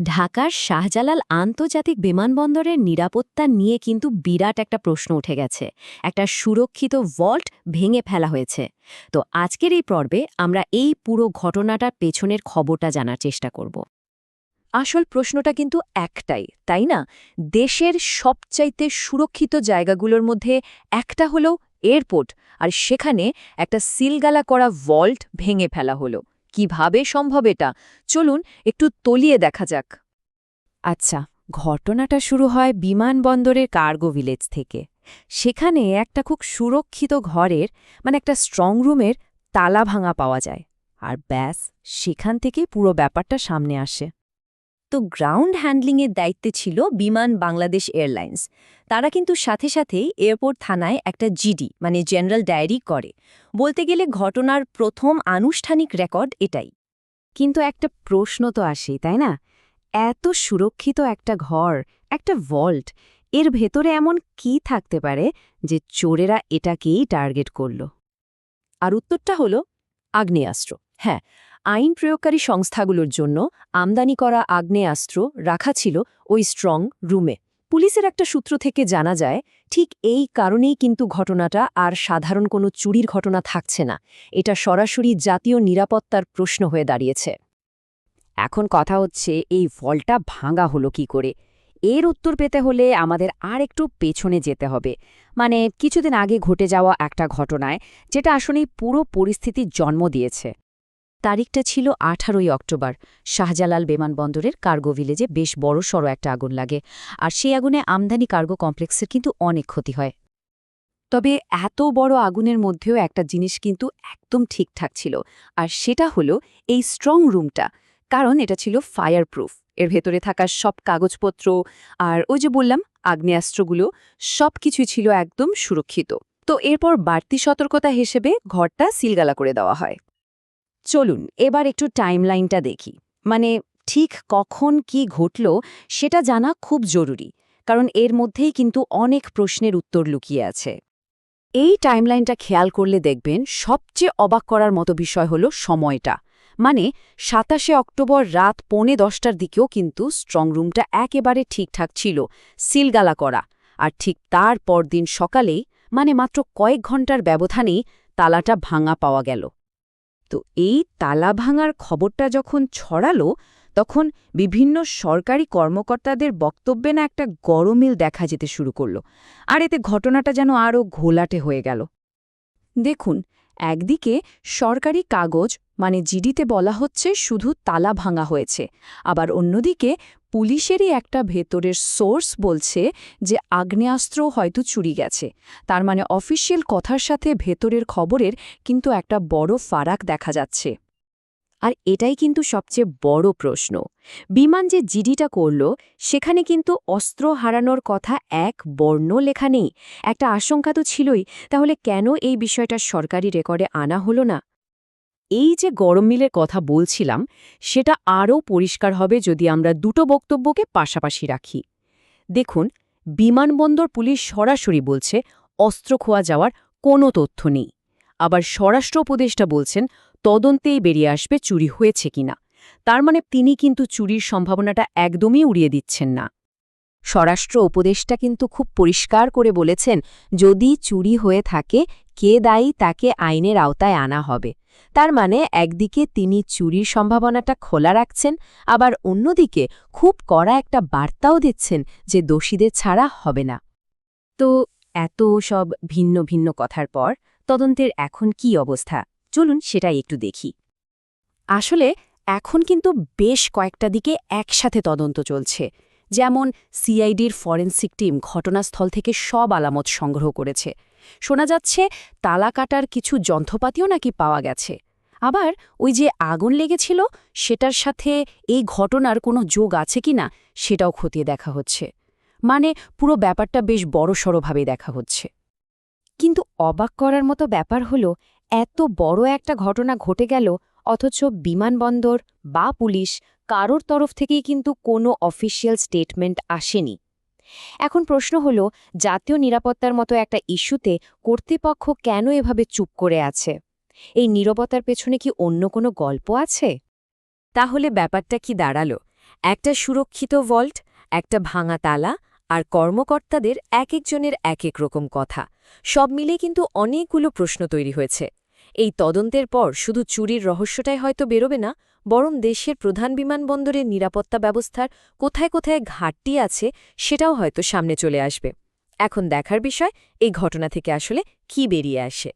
ঢাকার শাহজালাল আন্তর্জাতিক বিমানবন্দরের নিরাপত্তা নিয়ে কিন্তু বিরাট একটা প্রশ্ন উঠে গেছে। একটা সুরক্ষিত ভল্ট ভেঙে ফেলা হয়েছে। তো আজকের এই পর্বে আমরা এই পুরো ঘটনাটার পেছনের খবরটা জানার চেষ্টা করব। আসল প্রশ্নটা কিন্তু একটাই, তাই না? দেশের সবচাইতে সুরক্ষিত জায়গাগুলোর মধ্যে একটা হলো এয়ারপোর্ট, আর সেখানে একটা সিলগালা করা ভল্ট ভেঙে ফেলা হলো। কীভাবে সম্ভব এটা? চলুন একটু তলিয়ে দেখা যাক। আচ্ছা ঘটনাটা শুরু হয় বিমানবন্দরের কার্গো ভিলেজ থেকে। সেখানে একটা খুব সুরক্ষিত ঘরের মানে একটা স্ট্রং রুমের তালা ভাঙা পাওয়া যায়। আর ব্যাস, সেখান থেকে পুরো ব্যাপারটা সামনে আসে। তো গ্রাউন্ড হ্যান্ডলিংয়ের দায়িত্বে ছিল বিমান বাংলাদেশ এয়ারলাইন্স। তারা কিন্তু সাথে সাথেই এয়ারপোর্ট থানায় একটা জিডি মানে জেনারেল ডায়েরি করে। বলতে গেলে ঘটনার প্রথম আনুষ্ঠানিক রেকর্ড এটাই। কিন্তু একটা প্রশ্ন তো আসেই, তাই না? এত সুরক্ষিত একটা ঘর, একটা ভল্ট, এর ভেতরে এমন কি থাকতে পারে যে চোরেরা এটাকেই টার্গেট করল? আর উত্তরটা হল আগ্নেয়াস্ত্র। হ্যাঁ আইন প্রয়োগকারী সংস্থাগুলোর জন্য আমদানি করা আগ্নেয়াস্ত্র রাখা ছিল ওই স্ট্রং রুমে। পুলিশের একটা সূত্র থেকে জানা যায়, ঠিক এই কারণেই কিন্তু ঘটনাটা আর সাধারণ কোনো চুরির ঘটনা থাকছে না। এটা সরাসরি জাতীয় নিরাপত্তার প্রশ্ন হয়ে দাঁড়িয়েছে। এখন কথা হচ্ছে, এই ফলটা ভাঙা হলো কি করে? এর উত্তর পেতে হলে আমাদের আর একটু পেছনে যেতে হবে। মানে কিছুদিন আগে ঘটে যাওয়া একটা ঘটনায়, যেটা আসলেই পুরো পরিস্থিতির জন্ম দিয়েছে। তারিখটা ছিল আঠারোই অক্টোবর। শাহজালাল বিমানবন্দরের কার্গো ভিলেজে বেশ বড় সড়ো একটা আগুন লাগে, আর সেই আগুনে আমদানি কার্গো কমপ্লেক্সের কিন্তু অনেক ক্ষতি হয়। তবে এত বড় আগুনের মধ্যেও একটা জিনিস কিন্তু একদম ঠিকঠাক ছিল, আর সেটা হলো এই স্ট্রং রুমটা কারণ এটা ছিল ফায়ার প্রুফ এর ভেতরে থাকা সব কাগজপত্র আর ওই যে বললাম, আগ্নেয়াস্ত্রগুলো, সব কিছুই ছিল একদম সুরক্ষিত। তো এরপর বাড়তি সতর্কতা হিসেবে ঘরটা সিলগালা করে দেওয়া হয়। চলুন, এবার একটু টাইমলাইনটা দেখি। মানে ঠিক কখন কি ঘটল সেটা জানা খুব জরুরি, কারণ এর মধ্যেই কিন্তু অনেক প্রশ্নের উত্তর লুকিয়ে আছে। এই টাইমলাইনটা খেয়াল করলে দেখবেন সবচেয়ে অবাক করার মতো বিষয় হল সময়টা। মানে সাতাশে অক্টোবর রাত পৌনে দশটার দিকেও কিন্তু স্ট্রংরুমটা একেবারে ঠিকঠাক ছিল, সিলগালা করা। আর ঠিক তার পরদিন সকালেই মানে মাত্র কয়েক ঘণ্টার ব্যবধানেই, তালাটা ভাঙা পাওয়া গেল। তো এই তালা ভাঙার খবরটা যখন ছড়ালো, তখন বিভিন্ন সরকারি কর্মকর্তাদের বক্তব্যে না একটা গরমিল দেখা যেতে শুরু করল, আর এতে ঘটনাটা যেন আরও ঘোলাটে হয়ে গেল। দেখুন, একদিকে সরকারি কাগজ মানে জিডিতে বলা হচ্ছে শুধু তালা ভাঙা হয়েছে, আবার অন্যদিকে পুলিশেরই একটা ভেতরের সোর্স বলছে যে আগ্নেয়াস্ত্র হয়তো চুরি গেছে। তার মানে অফিসিয়াল কথার সাথে ভেতরের খবরের কিন্তু একটা বড় ফারাক দেখা যাচ্ছে। আর এটাই কিন্তু সবচেয়ে বড় প্রশ্ন। বিমান যে জিডিটা করল, সেখানে কিন্তু অস্ত্র হারানোর কথা এক বর্ণ লেখা নেই। একটা আশঙ্কা তো ছিলই, তাহলে কেন এই বিষয়টা সরকারি রেকর্ডে আনা হলো না? এই যে গরম মিলের কথা বলছিলাম, সেটা আরও পরিষ্কার হবে যদি আমরা দুটো বক্তব্যকে পাশাপাশি রাখি। দেখুন, বিমানবন্দর পুলিশ সরাসরি বলছে অস্ত্র খোয়া যাওয়ার কোনো তথ্য নেই। আবার স্বরাষ্ট্র উপদেষ্টা বলছেন তদন্তেই বেরিয়ে আসবে চুরি হয়েছে কিনা। তার মানে তিনি কিন্তু চুরির সম্ভাবনাটা একদমই উড়িয়ে দিচ্ছেন না। স্বরাষ্ট্র উপদেষ্টা কিন্তু খুব পরিষ্কার করে বলেছেন, যদি চুরি হয়ে থাকে, কে দায়ী তাকে আইনের আওতায় আনা হবে। তার মানে একদিকে তিনি চুরির সম্ভাবনাটা খোলা রাখছেন, আবার অন্যদিকে খুব কড়া একটা বার্তাও দিচ্ছেন যে দোষীদের ছাড়া হবে না। তো এত সব ভিন্ন ভিন্ন কথার পর তদন্তের এখন কি অবস্থা? চলুন সেটাই একটু দেখি। আসলে এখন কিন্তু বেশ কয়েকটা দিকে একসাথে তদন্ত চলছে। যেমন সিআইডির ফরেন্সিক টিম ঘটনাস্থল থেকে সব আলামত সংগ্রহ করেছে। শোনা যাচ্ছে, তালা কাটার কিছু যন্ত্রপাতিও নাকি পাওয়া গেছে। আবার ওই যে আগুন লেগেছিল, সেটার সাথে এই ঘটনার কোনো যোগ আছে কিনা, সেটাও খতিয়ে দেখা হচ্ছে। মানে পুরো ব্যাপারটা বেশ বড়সড়ভাবে দেখা হচ্ছে। কিন্তু অবাক করার মতো ব্যাপার হলো, এত বড় একটা ঘটনা ঘটে গেল, অথচ বিমানবন্দর বা পুলিশ কারোর তরফ থেকেই কিন্তু কোনো অফিসিয়াল স্টেটমেন্ট আসেনি। এখন প্রশ্ন হল, জাতীয় নিরাপত্তার মতো একটা ইস্যুতে কর্তৃপক্ষ কেন এভাবে চুপ করে আছে? এই নীরবতার পেছনে কি অন্য কোনো গল্প আছে? তাহলে ব্যাপারটা কি দাঁড়াল? একটা সুরক্ষিত ভল্ট একটা ভাঙা তালা আর কর্মকর্তাদের এক একজনের এক এক রকম কথা। সব মিলে কিন্তু অনেকগুলো প্রশ্ন তৈরি হয়েছে। এই তদন্তের পর শুধু চুরির রহস্যটাই হয়তো বেরোবে না বরং দেশের প্রধান বিমানবন্দরের নিরাপত্তা ব্যবস্থার কোথায় কোথায় ঘাটতি আছে সেটাও হয়তো সামনে চলে আসবে। এখন দেখার বিষয়, এই ঘটনা থেকে আসলে কি বেরিয়ে আসে।